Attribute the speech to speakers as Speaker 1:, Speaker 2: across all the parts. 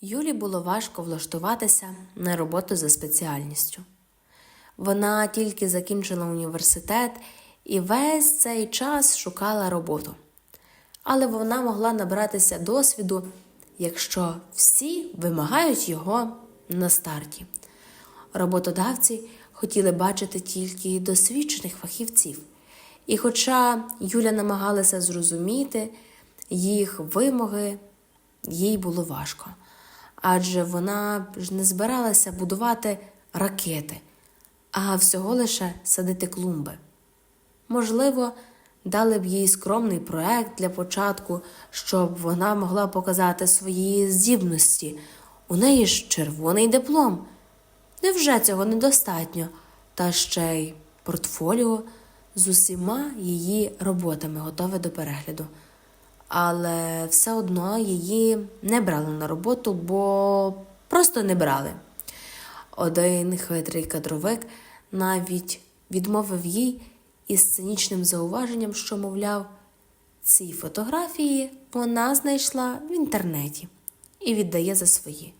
Speaker 1: Юлі було важко влаштуватися на роботу за спеціальністю. Вона тільки закінчила університет і весь цей час шукала роботу. Але вона могла набратися досвіду, якщо всі вимагають його на старті. Роботодавці хотіли бачити тільки досвідчених фахівців. І хоча Юля намагалася зрозуміти їх вимоги, їй було важко. Адже вона ж не збиралася будувати ракети, а всього лише садити клумби. Можливо, дали б їй скромний проект для початку, щоб вона могла показати свої здібності. У неї ж червоний диплом. Невже цього недостатньо? Та ще й портфоліо з усіма її роботами готове до перегляду. Але все одно її не брали на роботу, бо просто не брали. Один хитрий кадровик навіть відмовив їй із цинічним зауваженням, що, мовляв, ці фотографії вона знайшла в інтернеті і віддає за свої.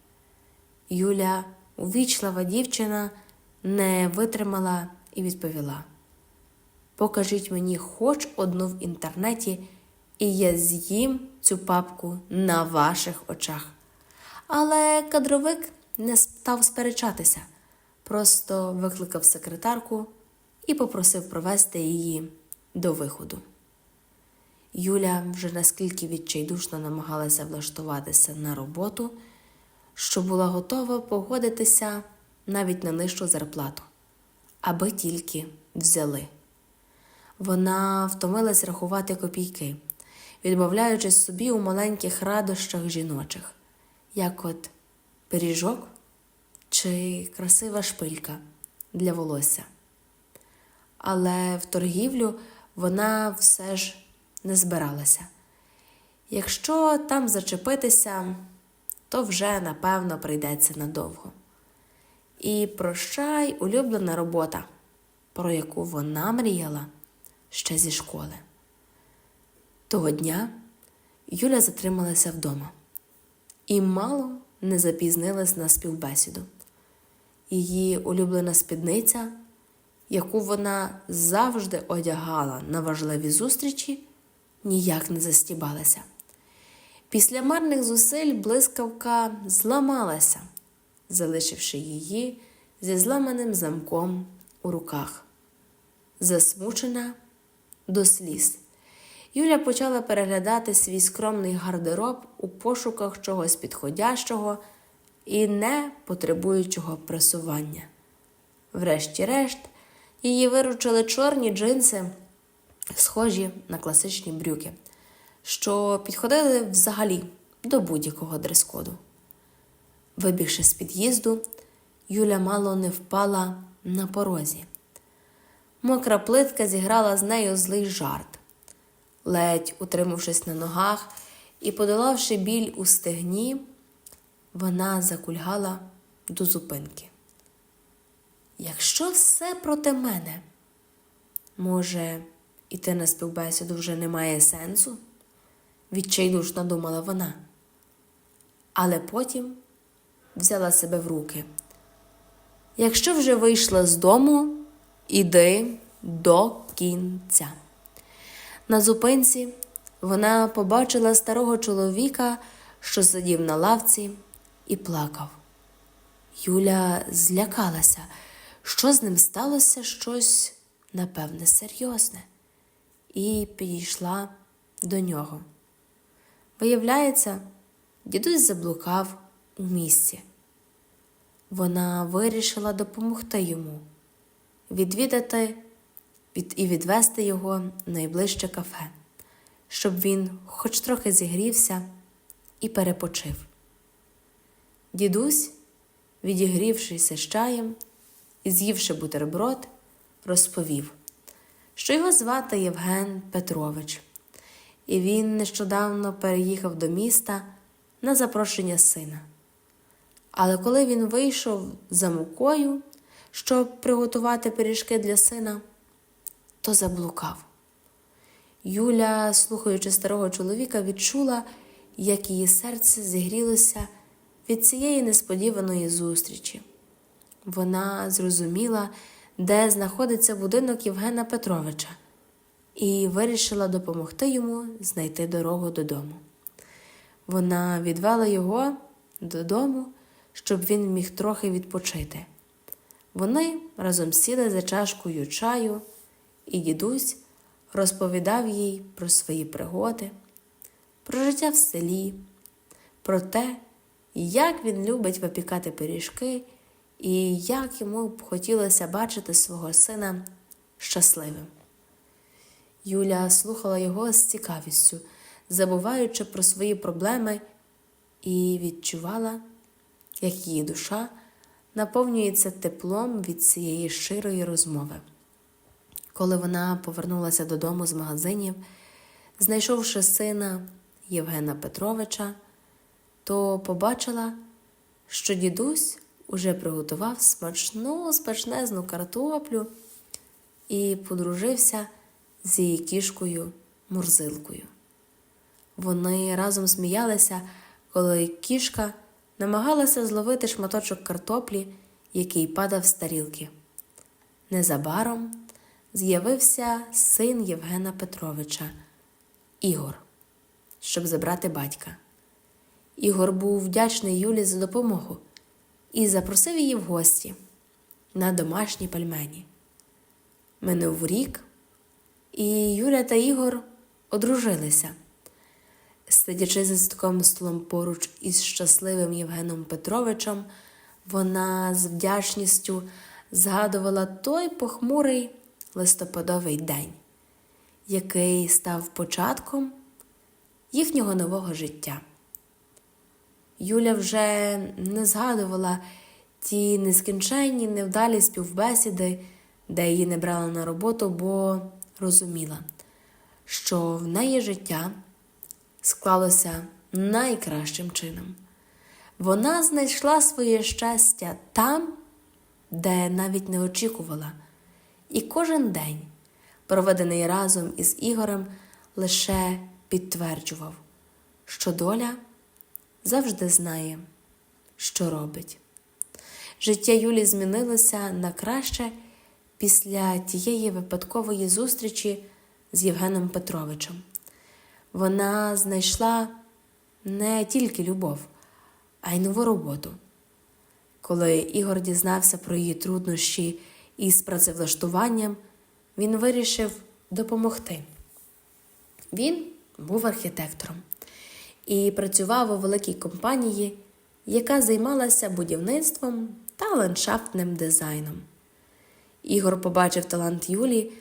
Speaker 1: Юля, увічлива дівчина, не витримала і відповіла: Покажіть мені хоч одну в інтернеті, і я з'їм цю папку на ваших очах. Але кадровик не став сперечатися, просто викликав секретарку і попросив провести її до виходу. Юля вже наскільки відчайдушно намагалася влаштуватися на роботу, що була готова погодитися навіть на нижчу зарплату, аби тільки взяли. Вона втомилась рахувати копійки, відмовляючись собі у маленьких радощах жіночих, як от пиріжок чи красива шпилька для волосся. Але в торгівлю вона все ж не збиралася. Якщо там зачепитися, то вже напевно прийдеться надовго. І прощай улюблена робота, про яку вона мріяла ще зі школи. Того дня Юля затрималася вдома і мало не запізнилась на співбесіду. Її улюблена спідниця, яку вона завжди одягала на важливі зустрічі, ніяк не застібалася. Після марних зусиль блискавка зламалася, залишивши її зі зламаним замком у руках. Засмучена до сліз. Юля почала переглядати свій скромний гардероб у пошуках чогось підходящого і не потребуючого пресування. Врешті-решт, її виручили чорні джинси, схожі на класичні брюки, що підходили взагалі до будь-якого дрес-коду. Вибігши з під'їзду, Юля мало не впала на порозі. Мокра плитка зіграла з нею злий жарт. Ледь утримавшись на ногах і подолавши біль у стегні, вона закульгала до зупинки. Якщо все проти мене, може, іти на співбесіду вже немає сенсу? відчайдушно думала вона. Але потім взяла себе в руки. Якщо вже вийшла з дому, іди до кінця. На зупинці вона побачила старого чоловіка, що сидів на лавці, і плакав. Юля злякалася, що з ним сталося щось, напевне, серйозне, і підійшла до нього. Виявляється, дідусь заблукав у місці. Вона вирішила допомогти йому, відвідати від, і відвести його в найближче кафе, щоб він хоч трохи зігрівся і перепочив. Дідусь, відігрівшися з чаєм і з'ївши бутерброд, розповів, що його звати Євген Петрович, і він нещодавно переїхав до міста на запрошення сина. Але коли він вийшов за мукою, щоб приготувати пиріжки для сина, то заблукав. Юля, слухаючи старого чоловіка, відчула, як її серце зігрілося від цієї несподіваної зустрічі. Вона зрозуміла, де знаходиться будинок Євгена Петровича, і вирішила допомогти йому знайти дорогу додому. Вона відвела його додому, щоб він міг трохи відпочити. Вони разом сіли за чашкою чаю, і дідусь розповідав їй про свої пригоди, про життя в селі, про те, як він любить випікати пиріжки і як йому б хотілося бачити свого сина щасливим. Юля слухала його з цікавістю, забуваючи про свої проблеми, і відчувала, як її душа наповнюється теплом від цієї щирої розмови. Коли вона повернулася додому з магазинів, знайшовши сина Євгена Петровича, то побачила, що дідусь уже приготував смачну смачнезну картоплю і подружився з її кішкою Мурзилкою. Вони разом сміялися, коли кішка намагалася зловити шматочок картоплі, який падав з тарілки. Незабаром з'явився син Євгена Петровича Ігор, щоб забрати батька. Ігор був вдячний Юлі за допомогу і запросив її в гості на домашні пельмені. Минув рік, і Юля та Ігор одружилися. Сидячи за садковим столом поруч із щасливим Євгеном Петровичем, вона з вдячністю згадувала той похмурий листопадовий день, який став початком їхнього нового життя. Юля вже не згадувала ті нескінченні, невдалі співбесіди, де її не брали на роботу, бо розуміла, що в неї життя склалося найкращим чином. Вона знайшла своє щастя там, де навіть не очікувала, і кожен день, проведений разом із Ігорем, лише підтверджував, що доля завжди знає, що робить. Життя Юлі змінилося на краще після тієї випадкової зустрічі з Євгеном Петровичем. Вона знайшла не тільки любов, а й нову роботу. Коли Ігор дізнався про її труднощі із працевлаштуванням, він вирішив допомогти. Він був архітектором і працював у великій компанії, яка займалася будівництвом та ландшафтним дизайном. Ігор побачив талант Юлі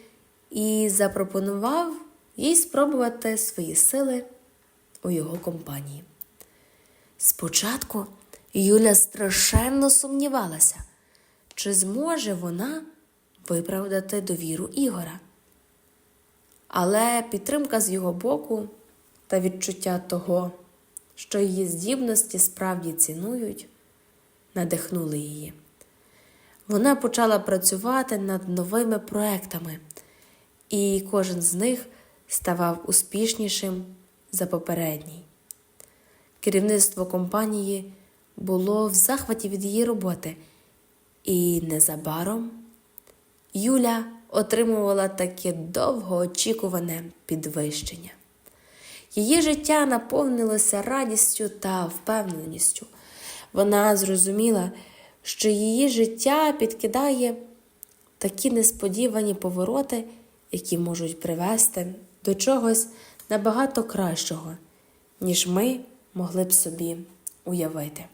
Speaker 1: і запропонував їй спробувати свої сили у його компанії. Спочатку Юля страшенно сумнівалася, чи зможе вона виправдати довіру Ігора. Але підтримка з його боку та відчуття того, що її здібності справді цінують, надихнули її. Вона почала працювати над новими проектами, і кожен з них ставав успішнішим за попередній. Керівництво компанії було в захваті від її роботи, і незабаром Юля отримувала таке довгоочікуване підвищення. Її життя наповнилося радістю та впевненістю. Вона зрозуміла, що її життя підкидає такі несподівані повороти, які можуть привести до чогось набагато кращого, ніж ми могли б собі уявити.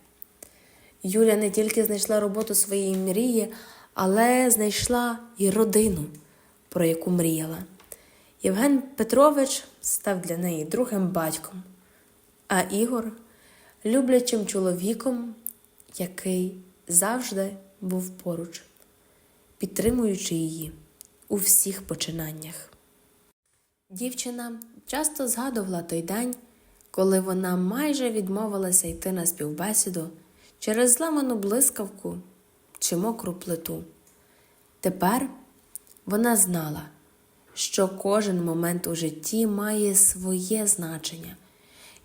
Speaker 1: Юля не тільки знайшла роботу своєї мрії, але знайшла і родину, про яку мріяла. Євген Петрович став для неї другим батьком, а Ігор люблячим чоловіком, який завжди був поруч, підтримуючи її у всіх починаннях. Дівчина часто згадувала той день, коли вона майже відмовилася йти на співбесіду через зламану блискавку чи мокру плиту. Тепер вона знала, що кожен момент у житті має своє значення,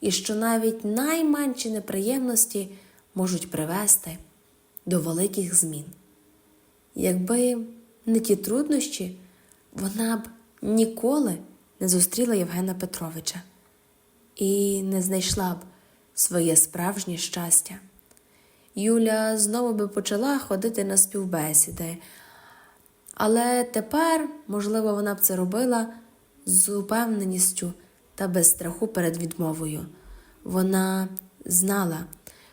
Speaker 1: і що навіть найменші неприємності можуть привести до великих змін. Якби не ті труднощі, вона б ніколи не зустріла Євгена Петровича і не знайшла б своє справжнє щастя. Юля знову би почала ходити на співбесіди, але тепер, можливо, вона б це робила з упевненістю та без страху перед відмовою. Вона знала,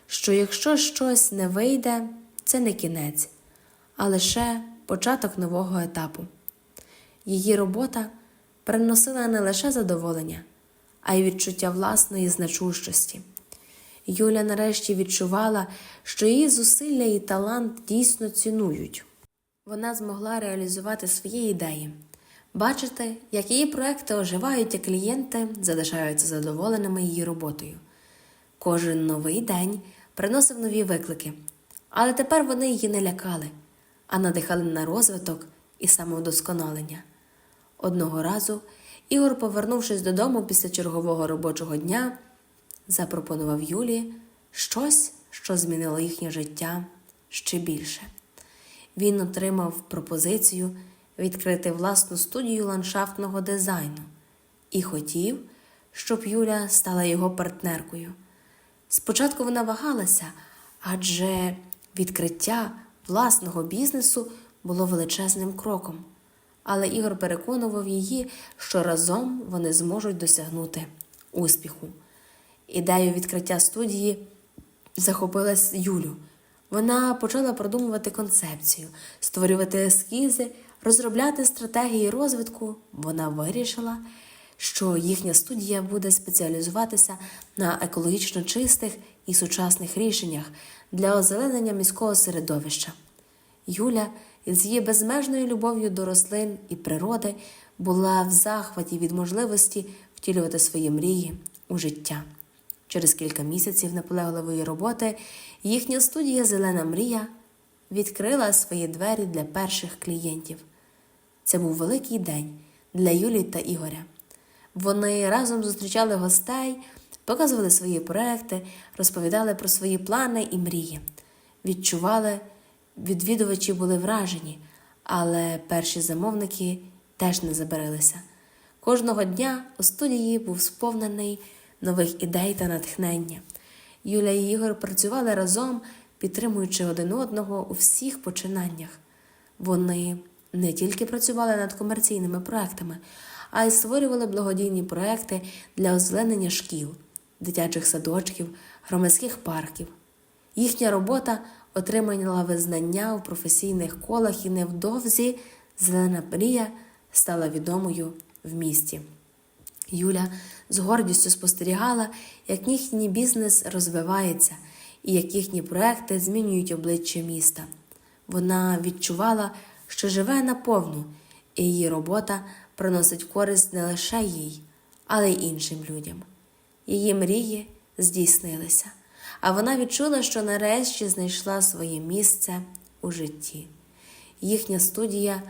Speaker 1: що якщо щось не вийде, це не кінець, а лише початок нового етапу. Її робота приносила не лише задоволення, а й відчуття власної значущості. Юля нарешті відчувала, що її зусилля і талант дійсно цінують. Вона змогла реалізувати свої ідеї, бачити, як її проекти оживають, а клієнти залишаються задоволеними її роботою. Кожен новий день приносив нові виклики, але тепер вони її не лякали, а надихали на розвиток і самовдосконалення. Одного разу Ігор, повернувшись додому після чергового робочого дня, запропонував Юлі щось, що змінило їхнє життя ще більше. Він отримав пропозицію відкрити власну студію ландшафтного дизайну і хотів, щоб Юля стала його партнеркою. Спочатку вона вагалася, адже відкриття власного бізнесу було величезним кроком. Але Ігор переконував її, що разом вони зможуть досягнути успіху. Ідею відкриття студії захопилась Юлю. Вона почала продумувати концепцію, створювати ескізи, розробляти стратегії розвитку. Вона вирішила, що їхня студія буде спеціалізуватися на екологічно чистих і сучасних рішеннях для озеленення міського середовища. Юля з її безмежною любов'ю до рослин і природи була в захваті від можливості втілювати свої мрії у життя. Через кілька місяців наполегливої роботи їхня студія Зелена мрія відкрила свої двері для перших клієнтів. Це був великий день для Юлі та Ігоря. Вони разом зустрічали гостей, показували свої проекти, розповідали про свої плани і мрії, відчували, відвідувачі були вражені, але перші замовники теж не забарилися. Кожного дня у студії був сповнений нових ідей та натхнення. Юля і Ігор працювали разом, підтримуючи один одного у всіх починаннях. Вони не тільки працювали над комерційними проектами, а й створювали благодійні проекти для озеленення шкіл, дитячих садочків, громадських парків. Їхня робота отримала визнання у професійних колах і невдовзі зелена мрія стала відомою в місті. Юля з гордістю спостерігала, як їхній бізнес розвивається і як їхні проекти змінюють обличчя міста. Вона відчувала, що живе наповну, і її робота приносить користь не лише їй, але й іншим людям. Її мрії здійснилися, а вона відчула, що нарешті знайшла своє місце у житті. Їхня студія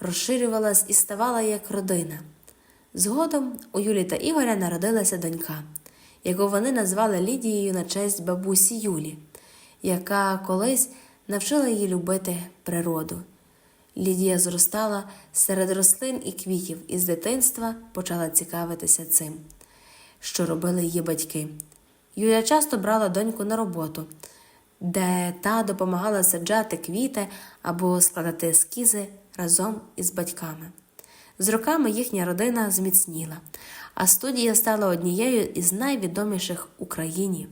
Speaker 1: розширювалась і ставала як родина. Згодом у Юлі та Ігоря народилася донька, яку вони назвали Лідією на честь бабусі Юлі, яка колись навчила її любити природу. Лідія зростала серед рослин і квітів і з дитинства почала цікавитися цим, що робили її батьки. Юля часто брала доньку на роботу, де та допомагала саджати квіти або складати ескізи разом із батьками. З роками їхня родина зміцніла, а студія стала однією із найвідоміших в Україні.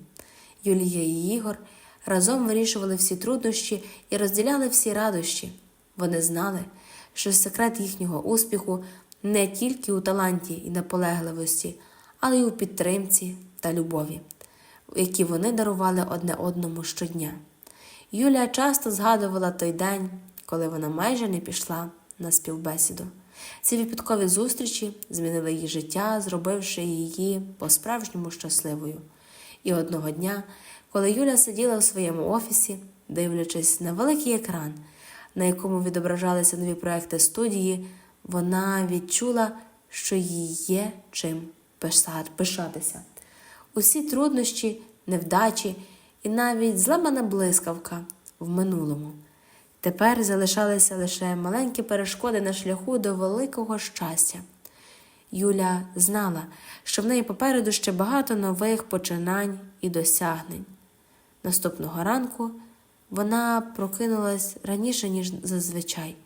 Speaker 1: Юлія і Ігор разом вирішували всі труднощі і розділяли всі радощі. Вони знали, що секрет їхнього успіху не тільки у таланті і наполегливості, але й у підтримці та любові, які вони дарували одне одному щодня. Юлія часто згадувала той день, коли вона майже не пішла на співбесіду. Ці випадкові зустрічі змінили її життя, зробивши її по-справжньому щасливою. І одного дня, коли Юля сиділа у своєму офісі, дивлячись на великий екран, на якому відображалися нові проекти студії, вона відчула, що їй є чим пишатися. Усі труднощі, невдачі і навіть зламана блискавка в минулому. Тепер залишалися лише маленькі перешкоди на шляху до великого щастя. Юля знала, що в неї попереду ще багато нових починань і досягнень. Наступного ранку вона прокинулась раніше, ніж зазвичай.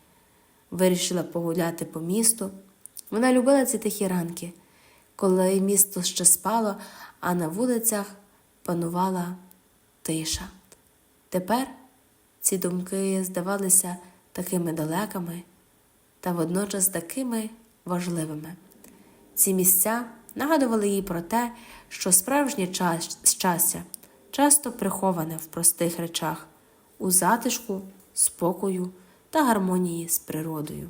Speaker 1: Вирішила погуляти по місту. Вона любила ці тихі ранки, коли місто ще спало, а на вулицях панувала тиша. Тепер ці думки здавалися такими далекими та водночас такими важливими. Ці місця нагадували їй про те, що справжнє щастя часто приховане в простих речах, у затишку, спокою та гармонії з природою.